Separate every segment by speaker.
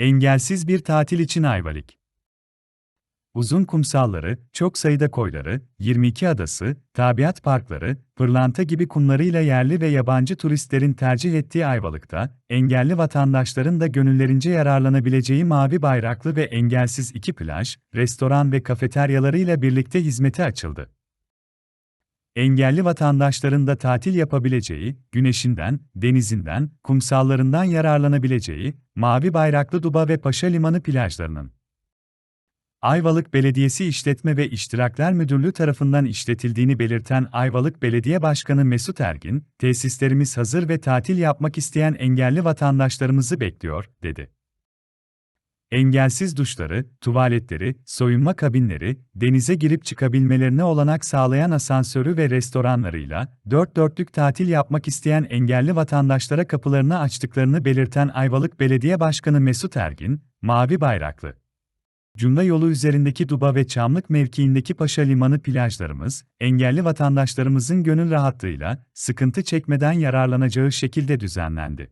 Speaker 1: Engelsiz bir tatil için Ayvalık. Uzun kumsalları, çok sayıda koyları, 22 adası, tabiat parkları, pırlanta gibi kumlarıyla yerli ve yabancı turistlerin tercih ettiği Ayvalık'ta, engelli vatandaşların da gönüllerince yararlanabileceği mavi bayraklı ve engelsiz iki plaj, restoran ve kafeteryalarıyla birlikte hizmete açıldı. Engelli vatandaşların da tatil yapabileceği, güneşinden, denizinden, kumsallarından yararlanabileceği, mavi bayraklı Duba ve Paşa Limanı plajlarının Ayvalık Belediyesi İşletme ve İştirakler Müdürlüğü tarafından işletildiğini belirten Ayvalık Belediye Başkanı Mesut Ergin, tesislerimiz hazır ve tatil yapmak isteyen engelli vatandaşlarımızı bekliyor, dedi. Engelsiz duşları, tuvaletleri, soyunma kabinleri, denize girip çıkabilmelerine olanak sağlayan asansörü ve restoranlarıyla, dört dörtlük tatil yapmak isteyen engelli vatandaşlara kapılarını açtıklarını belirten Ayvalık Belediye Başkanı Mesut Ergin, mavi bayraklı, Cunda yolu üzerindeki Duba ve Çamlık mevkiindeki Paşa Limanı plajlarımız, engelli vatandaşlarımızın gönül rahatlığıyla, sıkıntı çekmeden yararlanacağı şekilde düzenlendi.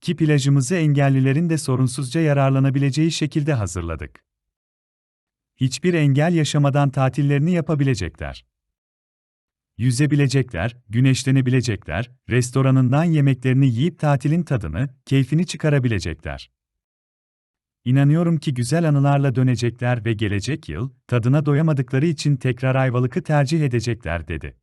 Speaker 1: Ki plajımızı engellilerin de sorunsuzca yararlanabileceği şekilde hazırladık. Hiçbir engel yaşamadan tatillerini yapabilecekler. Yüzebilecekler, güneşlenebilecekler, restoranından yemeklerini yiyip tatilin tadını, keyfini çıkarabilecekler. İnanıyorum ki güzel anılarla dönecekler ve gelecek yıl, tadına doyamadıkları için tekrar Ayvalık'ı tercih edecekler dedi.